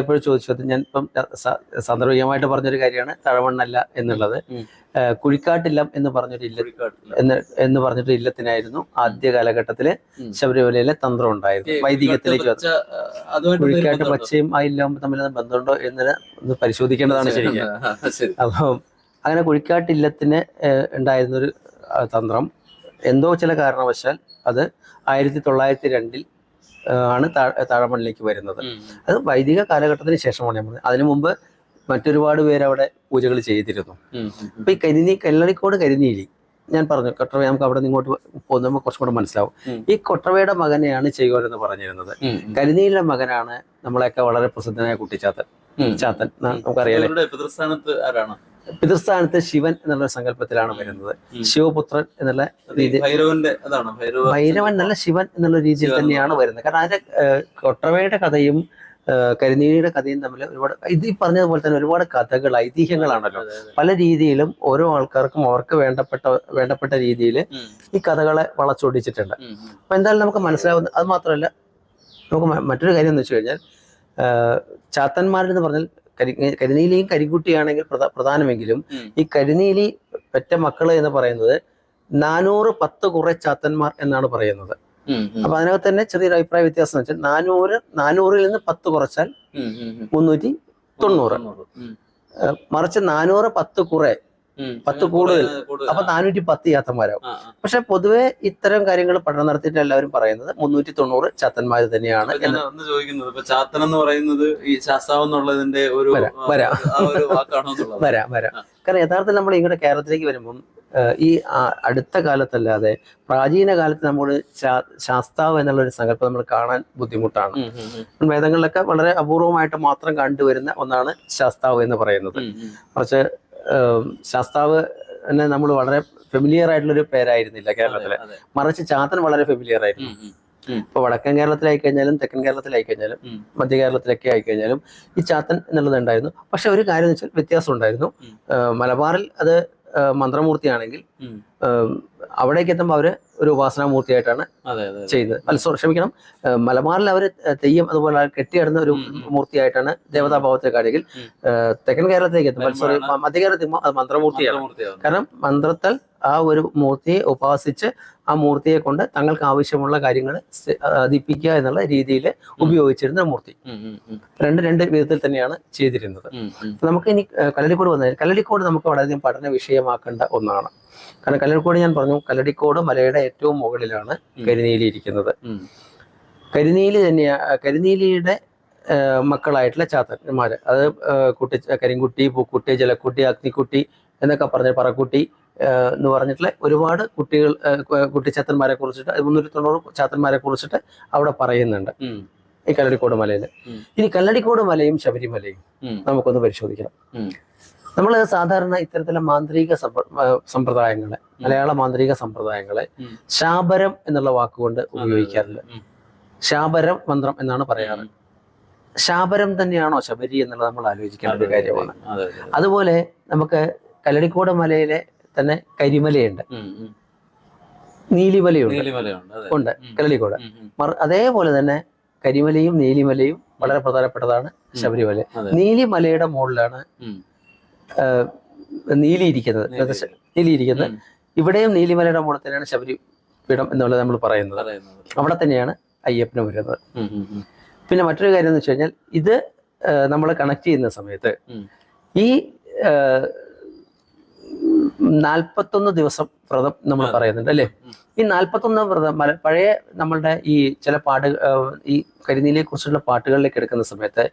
ഇപ്പോഴും ചോദിച്ചത് ഞാൻ ഇപ്പം സാന്ദർഭികമായിട്ട് പറഞ്ഞൊരു കാര്യമാണ്. തഴവണ്ണല്ല എന്നുള്ളത്. കുഴിക്കാട്ടില്ലം എന്ന് പറഞ്ഞൊരു ഇല്ല. എന്ന് എന്ന് പറഞ്ഞിട്ട് ഇല്ലത്തിനായിരുന്നു ആദ്യ കാലഘട്ടത്തിൽ ശബരിമലയിലെ തന്ത്രം ഉണ്ടായിരുന്നു വൈദികത്തിലേക്ക് കുഴിക്കാട്ട് പച്ചയും ആ ഇല്ലവും തമ്മിൽ ബന്ധമുണ്ടോ എന്ന് പരിശോധിക്കേണ്ടതാണ് ശരിക്കും? ശരി. അപ്പം അങ്ങനെ കുഴിക്കാട്ടില്ലത്തിന് ഉണ്ടായിരുന്നൊരു തന്ത്രം എന്തോ ചില കാരണവശാൽ അത് ആയിരത്തി തൊള്ളായിരത്തി രണ്ടിൽ ആണ് താഴമണ്ണിലേക്ക് വരുന്നത്. അത് വൈദിക കാലഘട്ടത്തിന് ശേഷമാണ് ഞാൻ പറഞ്ഞത്. അതിനു മുമ്പ് മറ്റൊരുപാട് പേര് അവിടെ പൂജകൾ ചെയ്തിരുന്നു. അപ്പൊ ഈ കരിനീ കല്ലറിക്കോട് കരിനീലി ഞാൻ പറഞ്ഞു കൊട്ടവ നമുക്ക് അവിടെ നിന്ന് ഇങ്ങോട്ട് പോകുമ്പോൾ കുറച്ചും കൂടെ മനസ്സിലാവും. ഈ കൊട്ടവയുടെ മകനെയാണ് ചെയ്യുവർ എന്ന് പറഞ്ഞിരുന്നത്. കരിനീലിന്റെ മകനാണ് നമ്മളെയൊക്കെ വളരെ പ്രസിദ്ധനായ കുട്ടിച്ചാത്തൻ. ചാത്തൻ നമുക്കറിയാം നമുക്കറിയാലേ. ഇവരുടെ പിതൃസ്ഥാനത്ത് ആരാണ്? പിതൃസ്ഥാനത്ത് ശിവൻ എന്നുള്ള സങ്കല്പത്തിലാണ് വരുന്നത്. ശിവപുത്രൻ എന്നുള്ള രീതി ഭൈരവൻ നല്ല ശിവൻ എന്നുള്ള രീതിയിൽ തന്നെയാണ് വരുന്നത് കാരണം അതിന്റെ കൊട്ടവയുടെ കഥയും ഏഹ്, കരിനീലിയുടെ കഥയും തമ്മിൽ ഒരുപാട് ഇത് ഈ പറഞ്ഞതുപോലെ തന്നെ ഒരുപാട് കഥകൾ ഐതിഹ്യങ്ങളാണല്ലോ. പല രീതിയിലും ഓരോ ആൾക്കാർക്കും അവർക്ക് വേണ്ടപ്പെട്ട വേണ്ടപ്പെട്ട രീതിയിൽ ഈ കഥകളെ വളച്ചൊടിച്ചിട്ടുണ്ട്. അപ്പൊ എന്തായാലും നമുക്ക് മനസ്സിലാവുന്ന അത് മാത്രമല്ല നമുക്ക് മറ്റൊരു കാര്യം എന്ന് വെച്ച് കഴിഞ്ഞാൽ ചാത്തന്മാരെന്ന് പറഞ്ഞാൽ കരി കരിനീലിയും കരിക്കുട്ടിയാണെങ്കിൽ പ്രധ- പ്രധാനമെങ്കിലും ഈ കരിനീലി പെറ്റ മക്കൾ എന്ന് പറയുന്നത് നാനൂറ് പത്ത് കുറെ ചാത്തന്മാർ എന്നാണ് പറയുന്നത്. അപ്പൊ അതിനകത്ത് തന്നെ ചെറിയൊരു അഭിപ്രായ വ്യത്യാസം വെച്ചാൽ നാനൂറ് നാനൂറിൽ നിന്ന് പത്ത് കുറച്ചാൽ. മുന്നൂറ്റി തൊണ്ണൂറ് മറിച്ച് നാനൂറ് പത്ത് കുറെ. പത്ത് കൂടുതൽ. അപ്പൊ നാനൂറ്റി പത്ത് ചാത്തന്മാരാവും. പക്ഷെ പൊതുവെ ഇത്തരം കാര്യങ്ങൾ പഠനം നടത്തിയിട്ട് എല്ലാവരും പറയുന്നത് മുന്നൂറ്റി തൊണ്ണൂറ് ചാത്തന്മാർ തന്നെയാണ് ഒന്ന് ചോദിക്കുന്നത് ഇപ്പൊ ചാത്തൻ എന്ന് പറയുന്നത് ഈ ശാസ്താവ് എന്നുള്ളതിന്റെ ഒരു വരാം, വരാം. വരാം വരാം കാരണം യഥാർത്ഥത്തിൽ നമ്മൾ ഇങ്ങോട്ട് കേരളത്തിലേക്ക് വരുമ്പം ഈ അടുത്ത കാലത്തല്ലാതെ പ്രാചീന കാലത്ത് നമ്മൾ ശാസ്താവ് എന്നുള്ള ഒരു സങ്കല്പം നമ്മൾ കാണാൻ ബുദ്ധിമുട്ടാണ്. വേദങ്ങളിലൊക്കെ വളരെ അപൂർവമായിട്ട് മാത്രം കണ്ടുവരുന്ന ഒന്നാണ് ശാസ്താവ് എന്ന് പറയുന്നത്. കുറച്ച് ശാസ്താവ് തന്നെ നമ്മൾ വളരെ ഫെമിലിയർ ആയിട്ടുള്ള ഒരു പേരായിരുന്നില്ല കേരളത്തിലെ. മറിച്ച് ചാത്തൻ വളരെ ഫെമിലിയർ ആയിരുന്നു. ഇപ്പൊ വടക്കൻ കേരളത്തിലായി കഴിഞ്ഞാലും തെക്കൻ കേരളത്തിലായി കഴിഞ്ഞാലും മധ്യ കേരളത്തിലൊക്കെ ആയി കഴിഞ്ഞാലും ഈ ചാത്തൻ എന്നുള്ളത് ഉണ്ടായിരുന്നു. പക്ഷെ ഒരു കാര്യം എന്ന് വെച്ചാൽ വ്യത്യാസം ഉണ്ടായിരുന്നു. മലബാറിൽ അത് മന്ത്രമൂർത്തിയാണെങ്കിൽ അവിടേക്ക് എത്തുമ്പോൾ അവർ ഒരു ഉപാസനാമൂർത്തിയായിട്ടാണ്. ചെയ്യുന്നത് അല്ല സോറി ക്ഷമിക്കണം മലബാറിൽ അവർ തെയ്യം അതുപോലെ കെട്ടിയിടുന്ന ഒരു. മൂർത്തിയായിട്ടാണ് ദേവതാഭാവത്തെ കാണിക്കൽ ഉം. തെക്കൻ കേരളത്തിലേക്ക് എത്തും മധ്യ കേരളത്തിൽ അത് മന്ത്രമൂർത്തിയാണ് കാരണം മന്ത്രത്താൽ ആ ഒരു മൂർത്തിയെ ഉപാസിച്ച് ആ മൂർത്തിയെ കൊണ്ട് തങ്ങൾക്ക് ആവശ്യമുള്ള കാര്യങ്ങൾ സാധിപ്പിക്കുക എന്നുള്ള രീതിയിൽ ഉപയോഗിച്ചിരുന്ന മൂർത്തി. രണ്ട് രണ്ട് വിധത്തിൽ തന്നെയാണ് ചെയ്തിരുന്നത്. നമുക്ക് ഇനി കല്ലടിക്കോട് വന്നാൽ കല്ലടിക്കോട് നമുക്ക് വളരെയധികം പഠന വിഷയമാക്കേണ്ട ഒന്നാണ്. കാരണം കല്ലടിക്കോട് ഞാൻ പറഞ്ഞു കല്ലടിക്കോട് മലയുടെ ഏറ്റവും മുകളിലാണ് കരിനീലിയിരിക്കുന്നത് കരിനീലി തന്നെയാണ് കരിനീലി തന്നെയാ കരിനീലിയുടെ മക്കളായിട്ടുള്ള ചാത്തന്മാര് അത് കുട്ടി കരിങ്കുട്ടി പൂക്കുട്ടി ജലക്കുട്ടി അഗ്നിക്കുട്ടി എന്നൊക്കെ പറഞ്ഞ പറക്കുട്ടി എന്ന് പറഞ്ഞിട്ടുള്ള ഒരുപാട് കുട്ടികൾ കുട്ടിച്ചാത്തന്മാരെ കുറിച്ചിട്ട് മുന്നൂറ്റി തൊണ്ണൂറ് ചാത്തന്മാരെ കുറിച്ചിട്ട് അവിടെ പറയുന്നുണ്ട്. ഈ കല്ലടിക്കോട് മലയിൽ ഇനി കല്ലടിക്കോട് മലയും ശബരിമലയും നമുക്കൊന്ന് പരിശോധിക്കണം. നമ്മൾ സാധാരണ ഇത്തരത്തിലെ മാന്ത്രിക സമ്പ്ര- സമ്പ്രദായങ്ങളെ മലയാള മാന്ത്രിക സമ്പ്രദായങ്ങളെ ശാപരം ശാബരം എന്നുള്ള വാക്കുകൊണ്ട് ഉപയോഗിക്കാറില്ല. ശാപരം ശാബരം മന്ത്രം എന്നാണ് പറയാറ്. ശാപരം ശാബരം തന്നെയാണോ ശബരി എന്നുള്ളത് നമ്മൾ ആലോചിക്കേണ്ട ഒരു കാര്യമാണ്. അതെ, അതെ. അതുപോലെ നമുക്ക് കല്ലടിക്കോട് മലയിലെ തന്നെ കരിമലയുണ്ട്. നീലിമലയുണ്ട്. ഉണ്ട്. മറ- അതേപോലെ തന്നെ കരിമലയും നീലിമലയും വളരെ പ്രധാനപ്പെട്ടതാണ് ശബരിമല നീലിമലയുടെ മുകളിലാണ് നീലിയിരിക്കുന്നത് നീലി ഇരിക്കുന്നത് നീലി. നീലി ഇരിക്കുന്നത് ഉം. ഇവിടെയും നീലിമലയുടെ മുകളിൽ തന്നെയാണ് ശബരി പീഠം എന്നുള്ളത് നമ്മൾ പറയുന്നത്. അവിടെ തന്നെയാണ് അയ്യപ്പനും വരുന്നത്. പിന്നെ മറ്റൊരു കാര്യം എന്ന് വെച്ച് കഴിഞ്ഞാൽ ഇത് നമ്മൾ കണക്ട് ചെയ്യുന്ന സമയത്ത് ഈ നാൽപ്പത്തൊന്ന് ദിവസം വ്രതം നമ്മൾ. പറയുന്നുണ്ട് അല്ലേ? ഈ നാൽപ്പത്തൊന്ന് വ്രതം പഴയ നമ്മളുടെ ഈ ചില പാട്ട് ഈ കരിനീലിയെ കുറിച്ചുള്ള പാട്ടുകളിലേക്ക് എടുക്കുന്ന സമയത്ത്.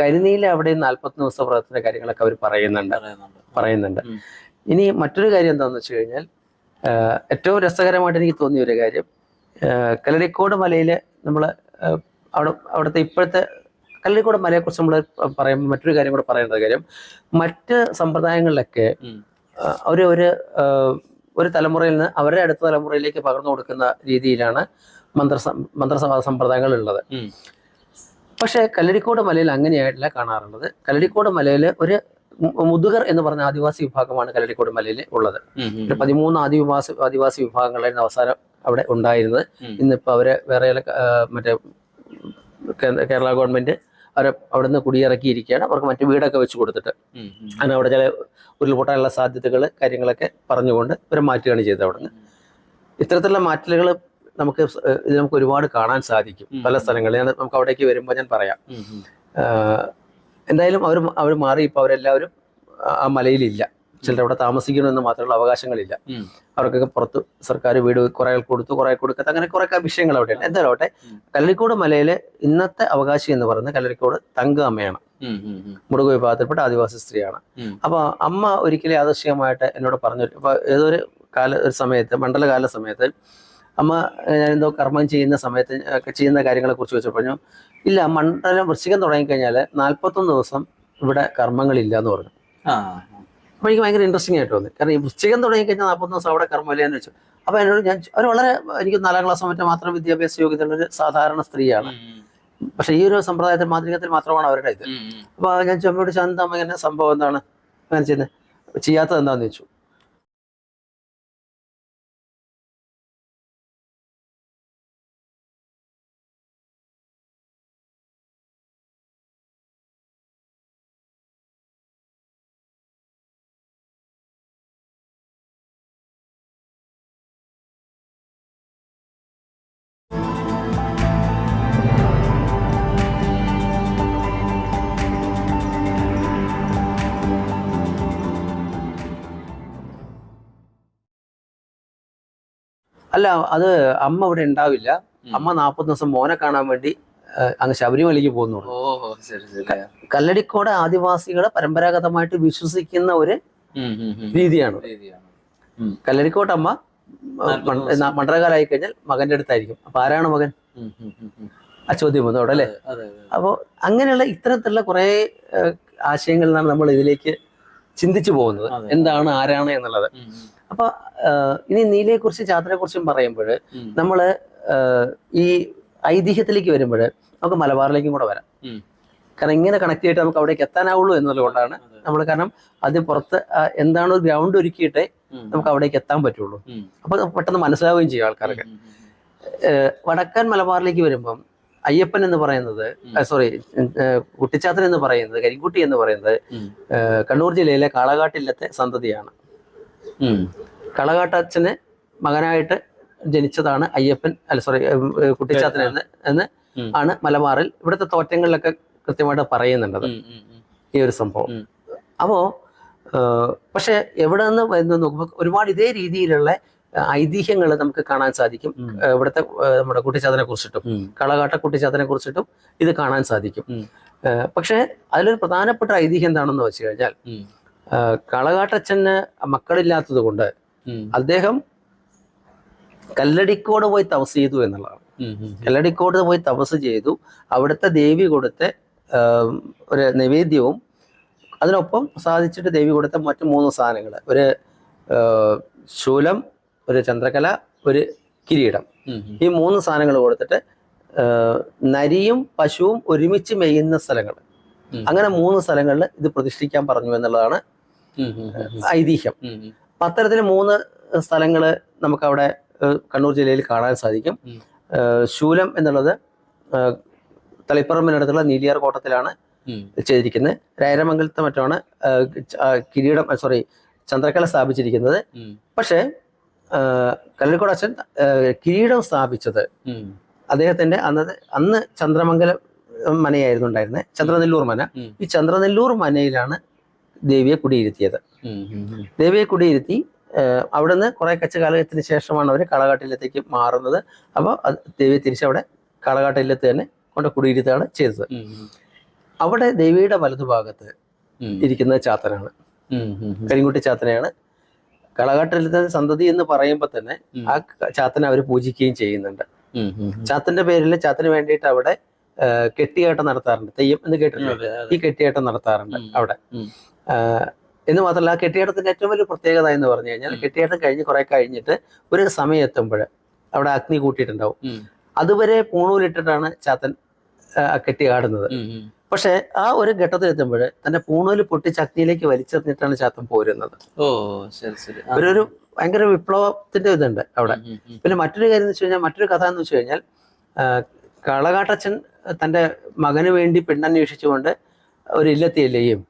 കരിനീല അവിടെ നാൽപ്പത്തൊന്ന് ദിവസം വ്രതത്തിന്റെ കാര്യങ്ങളൊക്കെ അവർ പറയുന്നുണ്ട്. പറയുന്നുണ്ട്. ഇനി മറ്റൊരു കാര്യം എന്താണെന്ന് വെച്ച് കഴിഞ്ഞാൽ ഏറ്റവും രസകരമായിട്ട് എനിക്ക് തോന്നിയ ഒരു കാര്യം കല്ലടിക്കോട് മലയിൽ നമ്മൾ അവിടെ അവിടുത്തെ ഇപ്പോഴത്തെ കല്ലടിക്കോട് മലയെക്കുറിച്ച് നമ്മൾ പറയുമ്പോൾ മറ്റൊരു കാര്യം കൂടെ പറയേണ്ട കാര്യം മറ്റ് സമ്പ്രദായങ്ങളിലൊക്കെ ഒരു ഒരു ഒരു തലമുറയിൽ നിന്ന് അവരുടെ അടുത്ത തലമുറയിലേക്ക് പകർന്നു കൊടുക്കുന്ന രീതിയിലാണ് മന്ത്ര മന്ത്രസഭാ സമ്പ്രദായങ്ങൾ ഉള്ളത്. പക്ഷേ കല്ലടിക്കോട് മലയിൽ അങ്ങനെയായിട്ടില്ല കാണാറുള്ളത്. കല്ലടിക്കോട് മലയിൽ ഒരു മുതുകർ എന്ന് പറഞ്ഞ ആദിവാസി വിഭാഗമാണ് കല്ലടിക്കോട് മലയിൽ ഉള്ളത്. ഒരു പതിമൂന്ന് ആദിവാസി ആദിവാസി വിഭാഗങ്ങളായിരുന്നു അവസാനം അവിടെ ഉണ്ടായിരുന്നത്. ഇന്നിപ്പോൾ അവരെ വേറെ മറ്റേ കേരള ഗവൺമെന്റ് അവരെ അവിടെ നിന്ന് കുടിയിറക്കിയിരിക്കുകയാണ്. അവർക്ക് മറ്റു വീടൊക്കെ വെച്ച് കൊടുത്തിട്ട്. അങ്ങനെ അവിടെ ചില ഉരുൾപൊട്ടാനുള്ള സാധ്യതകൾ കാര്യങ്ങളൊക്കെ പറഞ്ഞുകൊണ്ട് ഇവരെ മാറ്റുകയാണ് ചെയ്തത് അവിടെ നിന്ന് ഇത്തരത്തിലുള്ള മാറ്റലുകൾ നമുക്ക് ഇത് നമുക്ക് ഒരുപാട് കാണാൻ സാധിക്കും. പല സ്ഥലങ്ങളിൽ. ഞാൻ നമുക്ക് അവിടേക്ക് വരുമ്പോൾ ഞാൻ പറയാം. എന്തായാലും അവർ അവർ മാറി. ഇപ്പോൾ അവരെല്ലാവരും ആ മലയിലില്ല. ചിലർ അവിടെ താമസിക്കണമെന്ന് മാത്രമുള്ള അവകാശങ്ങളില്ല. അവർക്കൊക്കെ പുറത്ത് സർക്കാർ വീട് കുറെ കൊടുത്തു കുറെ കൊടുക്കാത്ത അങ്ങനെ കുറെ വിഷയങ്ങൾ അവിടെയുണ്ട്. എന്തായാലും കല്ലരിക്കോട് മലയിലെ ഇന്നത്തെ അവകാശി എന്ന് പറയുന്നത് കല്ലരിക്കോട് തങ്കമ്മയാണ്. മുടുക വിഭാഗത്തിൽപ്പെട്ട ആദിവാസി സ്ത്രീയാണ്. അപ്പൊ അമ്മ ഒരിക്കലും ആദർശികമായിട്ട് എന്നോട് പറഞ്ഞു അപ്പൊ ഏതൊരു കാല ഒരു സമയത്ത് മണ്ഡലകാല സമയത്ത് അമ്മ ഞാൻ എന്തോ കർമ്മം ചെയ്യുന്ന സമയത്ത് ഒക്കെ ചെയ്യുന്ന കാര്യങ്ങളെ കുറിച്ച് വെച്ച് പറഞ്ഞു ഇല്ല മണ്ഡലം വൃശ്ചികം തുടങ്ങിക്കഴിഞ്ഞാൽ നാൽപ്പത്തൊന്ന് ദിവസം ഇവിടെ കർമ്മങ്ങളില്ല എന്ന് പറഞ്ഞു. ആ, അപ്പൊ എനിക്ക് ഭയങ്കര ഇൻട്രസ്റ്റിംഗ് ആയിട്ട് തോന്നി. കാരണം ഈ വൃശ്ചികം തുടങ്ങിക്കഴിഞ്ഞാൽ നാൽപ്പത്തൊന്ന് ദിവസം അവിടെ കർമ്മമില്ലെന്ന് വെച്ചു അപ്പോൾ എന്നോട് ഞാൻ അവർ വളരെ എനിക്ക് നാലാം ക്ലാസ് മറ്റേ മാത്രം വിദ്യാഭ്യാസ യോഗ്യതയുള്ള ഒരു സാധാരണ സ്ത്രീയാണ്. പക്ഷേ ഈ ഒരു സമ്പ്രദായത്തിൽ മാതൃകത്തിൽ മാത്രമാണ് അവരുടെ ഇത്. അപ്പോൾ ഞാൻ ചമ്മയോട് ശാന്തമ്മ ഇങ്ങനെ സംഭവം എന്താണ്? അങ്ങനെ ചെയ്യുന്നത് ചെയ്യാത്തത് എന്താണെന്ന് ചോദിച്ചു. അല്ല അത് അമ്മ ഇവിടെ ഉണ്ടാവില്ല. അമ്മ നാൽപ്പത് ദിവസം മോനെ കാണാൻ വേണ്ടി അങ്ങ് ശബരിമലയ്ക്ക് പോകുന്നു. ഓ ശരി ശരി. കല്ലടിക്കോട് ആദിവാസികളെ പരമ്പരാഗതമായിട്ട് വിശ്വസിക്കുന്ന ഒരു. രീതിയാണ്. രീതിയാണ്. കല്ലടിക്കോട്ട് അമ്മ നാൽപ്പത് ദിവസം. മണ്ഡലകാലായി കഴിഞ്ഞാൽ മകന്റെ അടുത്തായിരിക്കും. അപ്പൊ ആരാണ് മകൻ. ആ ചോദ്യം വന്നു അവിടെ അല്ലേ. അപ്പോൾ അങ്ങനെയുള്ള ഇത്തരത്തിലുള്ള കുറേ ആശയങ്ങളിലാണ് നമ്മൾ ഇതിലേക്ക് ചിന്തിച്ചു പോകുന്നത്. എന്താണ് ആരാണ് എന്നുള്ളത്. അപ്പൊ ഇനി നീലയെ കുറിച്ച് ചാത്തനെ കുറിച്ചും പറയുമ്പോൾ നമ്മൾ നമ്മൾ ഈ ഐതിഹ്യത്തിലേക്ക് വരുമ്പോൾ നമുക്ക് മലബാറിലേക്കും കൂടെ വരാം. കാരണം ഇങ്ങനെ കണക്ട് ചെയ്തിട്ട് നമുക്ക് അവിടേക്ക് എത്താനാവുള്ളൂ എന്നുള്ളതുകൊണ്ടാണ്. നമ്മൾ കാരണം അതിന് പുറത്ത് എന്താണോ ഗ്രൗണ്ട് ഒരുക്കിയിട്ടേ നമുക്ക് അവിടേക്ക് എത്താൻ പറ്റുള്ളൂ. അപ്പൊ പെട്ടെന്ന് മനസ്സിലാവുകയും ചെയ്യും ആൾക്കാർക്ക് വടക്കൻ മലബാറിലേക്ക് വരുമ്പം അയ്യപ്പൻ എന്ന് പറയുന്നത് സോറി കുട്ടിച്ചാത്തൻ എന്ന് പറയുന്നത് കരിക്കുട്ടി എന്ന് പറയുന്നത് കണ്ണൂർ ജില്ലയിലെ കാളകാട്ടില്ലത്തെ സന്തതിയാണ്. കളകാട്ടച്ഛന് മകനായിട്ട് ജനിച്ചതാണ് അയ്യപ്പൻ അല്ല സോറി കുട്ടിച്ചാത്തൻ എന്ന് എന്ന്. ആണ് മലബാറിൽ ഇവിടുത്തെ തോറ്റങ്ങളിലൊക്കെ കൃത്യമായിട്ട് പറയുന്നുണ്ടത്. ഈ ഒരു സംഭവം അപ്പോൾ അപ്പോ പക്ഷെ എവിടെ നിന്ന് വരുന്നു നോക്കുമ്പോൾ ഒരുപാട് ഇതേ രീതിയിലുള്ള ഐതിഹ്യങ്ങൾ നമുക്ക് കാണാൻ സാധിക്കും. ഇവിടുത്തെ നമ്മുടെ കുട്ടിച്ചാത്തനെ കുറിച്ചിട്ടും. കളകാട്ട കുട്ടിച്ചാത്തനെ കുറിച്ചിട്ടും ഇത് കാണാൻ സാധിക്കും. പക്ഷെ അതിലൊരു പ്രധാനപ്പെട്ട ഐതിഹ്യം എന്താണെന്ന് വെച്ച് കഴിഞ്ഞാൽ. കളകാട്ടച്ഛന് മക്കളില്ലാത്തത് കൊണ്ട്. അദ്ദേഹം കല്ലടിക്കോട് പോയി തപസ് ചെയ്തു എന്നുള്ളതാണ്. കല്ലടിക്കോട് പോയി തപസ് ചെയ്തു അവിടുത്തെ ദേവി കൊടുത്ത ഒരു നിവേദ്യവും അതിനൊപ്പം സാധിച്ചിട്ട് ദേവി കൊടുത്ത മറ്റു മൂന്ന് സാധനങ്ങൾ ഒരു ശൂലം ഒരു ചന്ദ്രകല ഒരു കിരീടം. ഈ മൂന്ന് സാധനങ്ങൾ കൊടുത്തിട്ട് നരിയും പശുവും ഒരുമിച്ച് മെയ്യുന്ന സ്ഥലങ്ങൾ അങ്ങനെ മൂന്ന് സ്ഥലങ്ങളിൽ ഇത് പ്രതിഷ്ഠിക്കാൻ പറഞ്ഞു എന്നുള്ളതാണ്. ഐതിഹ്യം. അപ്പൊ അത്തരത്തിൽ മൂന്ന് സ്ഥലങ്ങൾ നമുക്കവിടെ അവിടെ കണ്ണൂർ ജില്ലയിൽ കാണാൻ സാധിക്കും. ശൂലം എന്നുള്ളത് തളിപ്പറമ്പിനടുത്തുള്ള നീലിയാർ കോട്ടത്തിലാണ്. ചെയ്തിരിക്കുന്നത്. രായരമംഗലത്തെ മറ്റാണ് കിരീടം സോറി ചന്ദ്രക്കല സ്ഥാപിച്ചിരിക്കുന്നത്. പക്ഷേ കല്ലിക്കോട് അച്ഛൻ കിരീടം സ്ഥാപിച്ചത് അദ്ദേഹത്തിന്റെ അന്നത്തെ അന്ന് ചന്ദ്രമംഗലം മനയായിരുന്നു ഉണ്ടായിരുന്നത് ചന്ദ്രനെല്ലൂർ മന. ഈ ചന്ദ്രനെല്ലൂർ മനയിലാണ് ദേവിയെ കുടിയിരുത്തിയത്. ദേവിയെ കുടിയിരുത്തി അവിടുന്ന് കുറെ കച്ചകാലത്തിന് ശേഷമാണ് അവർ കളകാട്ടില്ലത്തേക്ക് മാറുന്നത്. അപ്പോൾ അത് ദേവിയെ തിരിച്ചവിടെ കളകാട്ടില്ലത്ത് തന്നെ കൊണ്ട് കുടിയിരുത്തുകയാണ് ചെയ്തത്. അവിടെ ദേവിയുടെ വലതുഭാഗത്ത് ഇരിക്കുന്ന ഇരിക്കുന്നത് ചാത്തനാണ്. കരിങ്കുട്ടി ചാത്തനെയാണ്. കളകാട്ടിലത്തെ സന്തതി എന്ന് പറയുമ്പോൾ തന്നെ ആ ചാത്തനെ അവർ പൂജിക്കുകയും ചെയ്യുന്നുണ്ട്. ചാത്തന്റെ പേരിൽ ചാത്തന് വേണ്ടിയിട്ട് അവിടെ കെട്ടിയാട്ടം നടത്താറുണ്ട്. തെയ്യം എന്ന് കേട്ടിട്ടുണ്ട്. ഈ കെട്ടിയാട്ടം നടത്താറുണ്ട് അവിടെ. എന്ന് മാത്രമല്ല ആ കെട്ടിയാട്ടത്തിന്റെ ഏറ്റവും വലിയ പ്രത്യേകത എന്ന് പറഞ്ഞു കഴിഞ്ഞാൽ. കെട്ടിയാട്ടം കഴിഞ്ഞ് കുറെ കഴിഞ്ഞിട്ട് ഒരു സമയം എത്തുമ്പോൾ അവിടെ അഗ്നി കൂട്ടിയിട്ടുണ്ടാവും. അതുവരെ പൂണൂലിട്ടിട്ടാണ് ചാത്തൻ കെട്ടി ആടുന്നത്. പക്ഷെ ആ ഒരു ഘട്ടത്തിൽ എത്തുമ്പോൾ തന്റെ പൂണൂൽ പൊട്ടിച്ച് അഗ്നിയിലേക്ക് വലിച്ചെറിഞ്ഞിട്ടാണ് ചാത്തൻ പോരുന്നത് ഓ ശരി ശരി. ഒരു ഭയങ്കര വിപ്ലവത്തിന്റെ ഇതുണ്ട് അവിടെ. പിന്നെ മറ്റൊരു കാര്യം എന്ന് വെച്ച് കഴിഞ്ഞാൽ മറ്റൊരു കഥ എന്ന് വെച്ച് കഴിഞ്ഞാൽ കളകാട്ടച്ചൻ തന്റെ മകന് വേണ്ടി പെണ്ണന്വേഷിച്ചുകൊണ്ട് ഒരു ഇല്ലത്തിയല്ലേയും.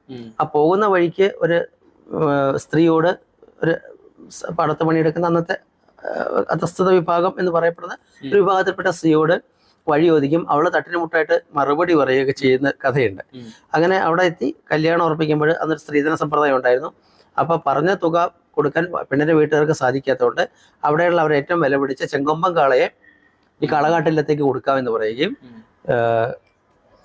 ആ പോകുന്ന വഴിക്ക് ഒരു സ്ത്രീയോട് ഒരു പടത്ത് പണിയെടുക്കുന്ന അന്നത്തെ അതസ്ഥത വിഭാഗം എന്ന് പറയപ്പെടുന്ന ഒരു വിഭാഗത്തിൽപ്പെട്ട സ്ത്രീയോട് വഴി ചോദിക്കും. അവളെ തട്ടിന് മുട്ടായിട്ട് മറുപടി പറയുകയൊക്കെ ചെയ്യുന്ന കഥയുണ്ട്. അങ്ങനെ അവിടെ എത്തി കല്യാണം ഉറപ്പിക്കുമ്പോൾ അന്നൊരു സ്ത്രീധന സമ്പ്രദായം ഉണ്ടായിരുന്നു. അപ്പോൾ പറഞ്ഞ തുക കൊടുക്കാൻ പെണ്ണിന്റെ വീട്ടുകാർക്ക് സാധിക്കാത്തതുകൊണ്ട് അവിടെയുള്ള അവർ ഏറ്റവും വില പിടിച്ച ചെങ്കൊമ്പൻ കാളയെ ഈ കാളകാട്ടിലത്തേക്ക് കൊടുക്കാമെന്ന് പറയുകയും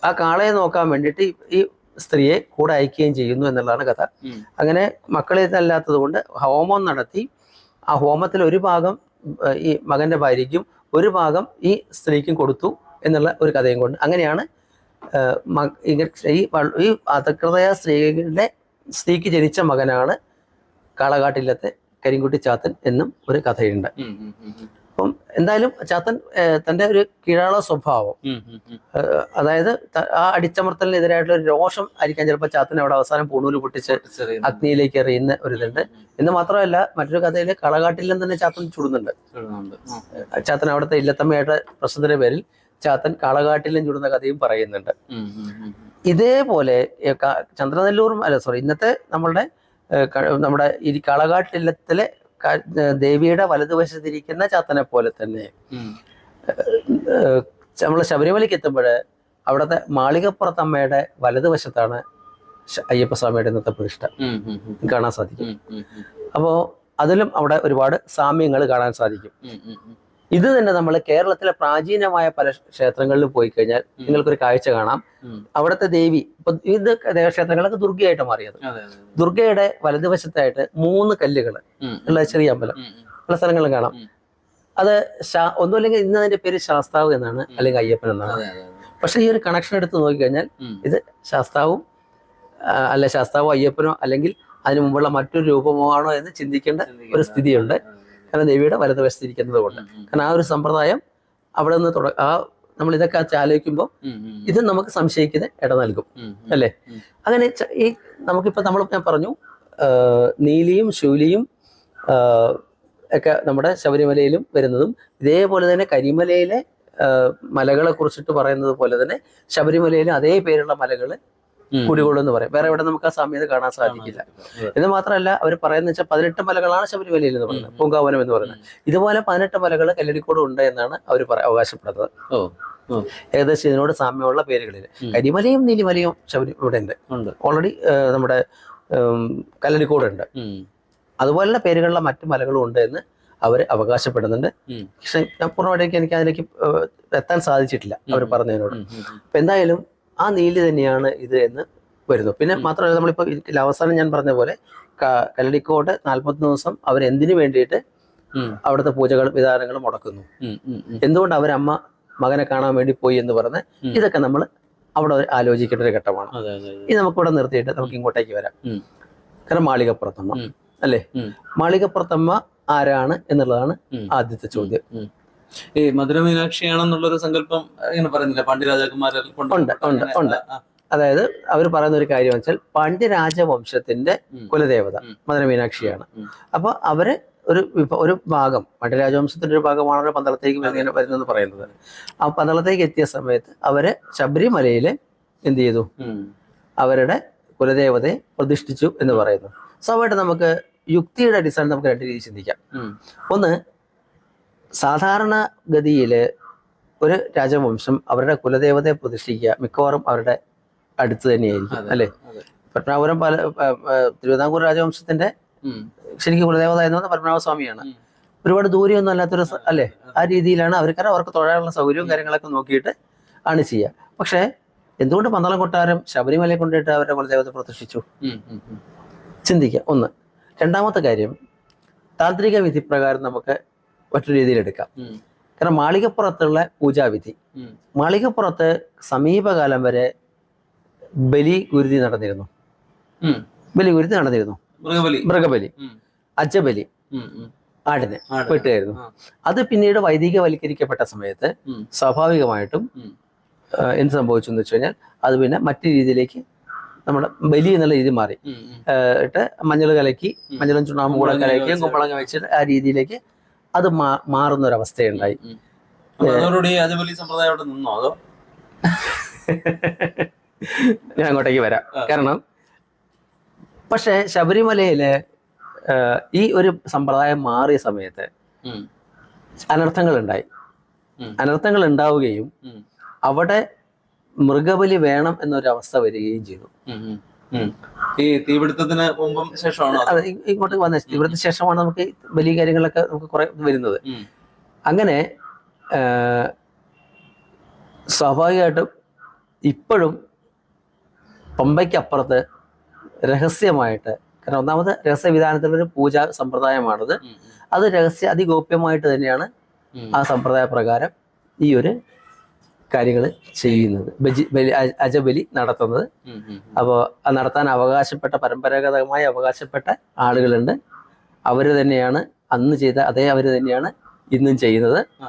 ആ കാളയെ നോക്കാൻ വേണ്ടിയിട്ട് ഈ സ്ത്രീയെ കൂടെ അയക്കുകയും ചെയ്യുന്നു എന്നുള്ളതാണ് കഥ. അങ്ങനെ മക്കളെ അല്ലാത്തത് കൊണ്ട് ഹോമം നടത്തി ആ ഹോമത്തിൽ ഒരു ഭാഗം ഈ മകന്റെ ഭാര്യയ്ക്കും ഒരു ഭാഗം ഈ സ്ത്രീക്കും കൊടുത്തു എന്നുള്ള ഒരു കഥയും കൊണ്ട്. അങ്ങനെയാണ് ഈ ഈ അധകൃതയ സ്ത്രീയുടെ സ്ത്രീക്ക് ജനിച്ച മകനാണ് കാളകാട്ടില്ലത്തെ കരിങ്കുട്ടി ചാത്തൻ എന്നും ഒരു കഥയുണ്ട്. അപ്പം എന്തായാലും ചാത്തൻ തന്റെ ഒരു കീഴാള സ്വഭാവം. അതായത് ആ അടിച്ചമർത്തലിനെതിരായിട്ടുള്ള ഒരു രോഷം ആയിരിക്കാം ചിലപ്പോൾ ചാത്തൻ അവിടെ അവസാനം പൂണൂൽ പൊട്ടിച്ച് അഗ്നിയിലേക്ക് എറിയുന്ന ഒരു ഇതുണ്ട്. എന്ന് മാത്രമല്ല മറ്റൊരു കഥയിൽ കളകാട്ടിലും തന്നെ ചാത്തൻ ചുടുന്നുണ്ട്. ചാത്തൻ അവിടുത്തെ ഇല്ലത്തമ്മയായിട്ട് പ്രശ്നത്തിന്റെ പേരിൽ ചാത്തൻ കളകാട്ടിലും ചുടുന്ന കഥയും പറയുന്നുണ്ട്. ഇതേപോലെ ചന്ദ്രനെല്ലൂറും അല്ല സോറി ഇന്നത്തെ നമ്മളുടെ നമ്മുടെ ഈ കാളകാട്ടില്ലത്തിലെ ദേവിയുടെ വലതുവശത്തിരിക്കുന്ന ചാത്തനെ പോലെ തന്നെ നമ്മൾ ശബരിമലയ്ക്ക് എത്തുമ്പോൾ അവിടുത്തെ മാളികപ്പുറത്തമ്മയുടെ വലതുവശത്താണ് അയ്യപ്പ സ്വാമിയുടെ ഇന്നത്തെ പ്രതിഷ്ഠ. കാണാൻ സാധിക്കും. അപ്പോൾ അതിലും അവിടെ ഒരുപാട് സാമ്യങ്ങൾ കാണാൻ സാധിക്കും. ഇത് തന്നെ നമ്മൾ കേരളത്തിലെ പ്രാചീനമായ പല ക്ഷേത്രങ്ങളിലും പോയി കഴിഞ്ഞാൽ നിങ്ങൾക്കൊരു കാഴ്ച കാണാം. അവിടുത്തെ ദേവി ഇപ്പൊ ഇത് ദേവക്ഷേത്രങ്ങളൊക്കെ ദുർഗയായിട്ട് മാറിയത്. ദുർഗയുടെ വലതുവശത്തായിട്ട് മൂന്ന് കല്ലുകൾ. ഉള്ള ചെറിയ അമ്പലം. ഉള്ള സ്ഥലങ്ങളും കാണാം. അത് ഒന്നുമില്ലെങ്കിൽ ഇന്ന് അതിന്റെ പേര് ശാസ്താവ് എന്നാണ് അല്ലെങ്കിൽ അയ്യപ്പൻ എന്നാണ്. പക്ഷെ ഈ ഒരു കണക്ഷൻ എടുത്ത് നോക്കിക്കഴിഞ്ഞാൽ. ഇത് ശാസ്താവും അല്ല ശാസ്താവോ അയ്യപ്പനോ അല്ലെങ്കിൽ അതിനു മുമ്പുള്ള മറ്റൊരു രൂപമോ ആണോ എന്ന് ചിന്തിക്കേണ്ട ഒരു സ്ഥിതിയുണ്ട്. കാരണം ദേവിയുടെ വലതുവശത്തിരിക്കുന്നത് കൊണ്ട്. കാരണം ആ ഒരു സമ്പ്രദായം അവിടെ നിന്ന് തുട ആ നമ്മൾ ഇതൊക്കെ ആലോചിക്കുമ്പോൾ. ഇത് നമുക്ക് സംശയിക്കുന്ന ഇട നൽകും. അല്ലേ അങ്ങനെ ഈ നമുക്കിപ്പോൾ നമ്മൾ ഞാൻ പറഞ്ഞു നീലിയും ശൂലിയും ഒക്കെ നമ്മുടെ ശബരിമലയിലും വരുന്നതും ഇതേപോലെ തന്നെ കരിമലയിലെ മലകളെ കുറിച്ചിട്ട് പറയുന്നത് പോലെ തന്നെ ശബരിമലയിലും അതേ പേരുള്ള മലകൾ ഉം. കുടികൊള്ളുമെന്ന് പറയും. വേറെ എവിടെ നമുക്ക് ആ സമയത്ത് കാണാൻ സാധിക്കില്ല. എന്ന് മാത്രമല്ല അവർ പറയുന്നത് വെച്ചാൽ പതിനെട്ട് മലകളാണ് ശബരിമലയിൽ എന്ന് പറയുന്നത്. പൂങ്കാവനം എന്ന് പറയുന്നത്. ഇതുപോലെ പതിനെട്ട് മലകൾ കല്ലടിക്കോട് ഉണ്ട് എന്നാണ് അവർ അവകാശപ്പെടുന്നത്. ഏകദേശം ഇതിനോട് സാമ്യമുള്ള പേരുകളിൽ കരിമലയും നീലിമലയും ശബരി ഇവിടെ ഉണ്ട്. ഓൾറെഡി നമ്മുടെ ഉം, കല്ലടിക്കോട് ഉണ്ട്. അതുപോലെ അതുപോലുള്ള പേരുകളുള്ള മറ്റു മലകളും ഉണ്ട് എന്ന് അവർ അവകാശപ്പെടുന്നുണ്ട്. പക്ഷെ പൂർണമായിട്ട് എനിക്ക് അതിലേക്ക് എത്താൻ സാധിച്ചിട്ടില്ല അവർ. പറഞ്ഞതിനോട്. അപ്പൊ എന്തായാലും ആ നീലി തന്നെയാണ് ഇത് എന്ന് വരുന്നു പിന്നെ. മാത്രമല്ല നമ്മളിപ്പോൾ അവസാനം ഞാൻ പറഞ്ഞ പോലെ കല്ലടിക്കോട്ട് കല്ലടിക്കോട് നാൽപ്പത്തി ദിവസം അവർ എന്തിനു വേണ്ടിയിട്ട്. അവിടുത്തെ പൂജകളും വിധാനങ്ങളും മുടക്കുന്നു. എന്തുകൊണ്ട് അവരമ്മ മകനെ കാണാൻ വേണ്ടി പോയി എന്ന് പറഞ്ഞ് ഇതൊക്കെ നമ്മൾ അവിടെ ആലോചിക്കേണ്ട ഒരു ഘട്ടമാണ്. ഇത് നമുക്കിവിടെ നിർത്തിയിട്ട് നമുക്ക് ഇങ്ങോട്ടേക്ക് വരാം കാരണം മാളികപ്പുറത്തമ്മ അല്ലേ. മാളികപ്പുറത്തമ്മ ആരാണ് എന്നുള്ളതാണ് ആദ്യത്തെ ചോദ്യം. ഈ മധുര മീനാക്ഷിയാണെന്നുള്ളൊരു സങ്കല്പം ഇങ്ങനെ പറയുന്നില്ല? പാണ്ഡ്യ രാജാക്കന്മാരെ ഉണ്ട്, ഉണ്ട്, ഉണ്ട്. അതായത് അവർ പറയുന്ന ഒരു കാര്യം വെച്ചാൽ പാണ്ഡ്യരാജവംശത്തിന്റെ കുലദേവത. മധുര മീനാക്ഷിയാണ്. അപ്പൊ അവർ ഒരു ഒരു ഭാഗം പാണ്ഡ്യരാജവംശത്തിന്റെ ഒരു ഭാഗമാണല്ലോ പന്തളത്തേക്ക് ഇങ്ങനെ വരുന്നെന്ന് പറയുന്നത്. ആ പന്തളത്തേക്ക് എത്തിയ സമയത്ത് അവർ ശബരിമലയിൽ എന്ത് ചെയ്തു? അവരുടെ കുലദേവതയെ പ്രതിഷ്ഠിച്ചു എന്ന് പറയുന്നു. സ്വാഭാവികമായിട്ട് നമുക്ക് യുക്തിയുടെ അടിസ്ഥാനം നമുക്ക് രണ്ട് രീതി ചിന്തിക്കാം. ഒന്ന് സാധാരണ ഗതിയിൽ ഒരു രാജവംശം അവരുടെ കുലദേവതയെ പ്രതിഷ്ഠിക്കുക മിക്കവാറും അവരുടെ അടുത്ത് തന്നെയായിരിക്കും അല്ലേ? അതെ. പത്മനാഭപുരം പല തിരുവിതാംകൂർ രാജവംശത്തിന്റെ. ശരിക്കും കുലദേവത എന്ന് പറഞ്ഞാൽ പത്മനാഭ സ്വാമിയാണ് ഒരുപാട് ദൂരെയൊന്നും അല്ലാത്തൊരു അല്ലേ? ആ രീതിയിലാണ് അവർ കാരണം അവർക്ക് തൊഴാനുള്ള സൗകര്യവും കാര്യങ്ങളൊക്കെ നോക്കിയിട്ട് ആണ് ചെയ്യുക. പക്ഷേ എന്തുകൊണ്ട് പന്തളം കൊട്ടാരം ശബരിമലയെ കൊണ്ടിട്ട് അവരുടെ കുലദേവത പ്രതിഷ്ഠിച്ചു. ചിന്തിക്കുക. ഒന്ന്. രണ്ടാമത്തെ കാര്യം താന്ത്രിക വിധിപ്രകാരം നമുക്ക് മറ്റൊരു രീതിയിൽ എടുക്കാം. കാരണം മാളികപ്പുറത്തുള്ള പൂജാവിധി. മാളികപ്പുറത്ത് സമീപകാലം വരെ ബലി ഗുരുതി നടന്നിരുന്നു. ബലി ഗുരുതി നടന്നിരുന്നു. മൃഗബലി. അജബലി. ആടിന് വെട്ടുകയായിരുന്നു അത് പിന്നീട് വൈദികവൽക്കരിക്കപ്പെട്ട സമയത്ത് സ്വാഭാവികമായിട്ടും എന്ത് സംഭവിച്ചു എന്ന് വെച്ച് കഴിഞ്ഞാൽ അത് പിന്നെ മറ്റു രീതിയിലേക്ക് നമ്മുടെ ബലി എന്നുള്ള രീതി മാറി. ഇട്ട് മഞ്ഞൾ കലക്കി മഞ്ഞളും ചുണ്ണാമ്പും കൂടെ കലക്കിയും കുമ്പളങ്ങ വെച്ചിട്ട് ആ രീതിയിലേക്ക് അത് മാ മാറുന്ന ഒരു അവസ്ഥയുണ്ടായി ഞാൻ അങ്ങോട്ടേക്ക് വരാം. കാരണം പക്ഷെ ശബരിമലയിലെ ഈ ഒരു സമ്പ്രദായം മാറിയ സമയത്ത് അനർത്ഥങ്ങൾ ഉണ്ടായി അനർത്ഥങ്ങൾ ഉണ്ടാവുകയും അവിടെ മൃഗബലി വേണം എന്നൊരവസ്ഥ വരികയും ചെയ്തു. ഈ തീപിടുത്തത്തിന് മുമ്പും ശേഷമാണ് ഇങ്ങോട്ട് വന്ന ഇവിടുത്തെ ശേഷമാണ് നമുക്ക് വലിയ കാര്യങ്ങളൊക്കെ നമുക്ക് കുറെ വരുന്നത്. അങ്ങനെ സ്വാഭാവികമായിട്ടും ഇപ്പോഴും പമ്പയ്ക്കപ്പുറത്ത് രഹസ്യമായിട്ട് കാരണം ഒന്നാമത് രഹസ്യവിധാനത്തിലൊരു പൂജാ സമ്പ്രദായമാണത്. അത് രഹസ്യ അതിഗോപ്യമായിട്ട് തന്നെയാണ് ആ സമ്പ്രദായ പ്രകാരം ഈ ഒരു കാര്യങ്ങൾ ചെയ്യുന്നത്. ബജി ബലി അജബലി നടത്തുന്നത്. അപ്പോൾ അത് നടത്താൻ അവകാശപ്പെട്ട പരമ്പരാഗതമായി അവകാശപ്പെട്ട ആളുകളുണ്ട്. അവർ തന്നെയാണ് അന്ന് ചെയ്ത അതേ അവർ തന്നെയാണ് ഇന്നും ചെയ്യുന്നത്.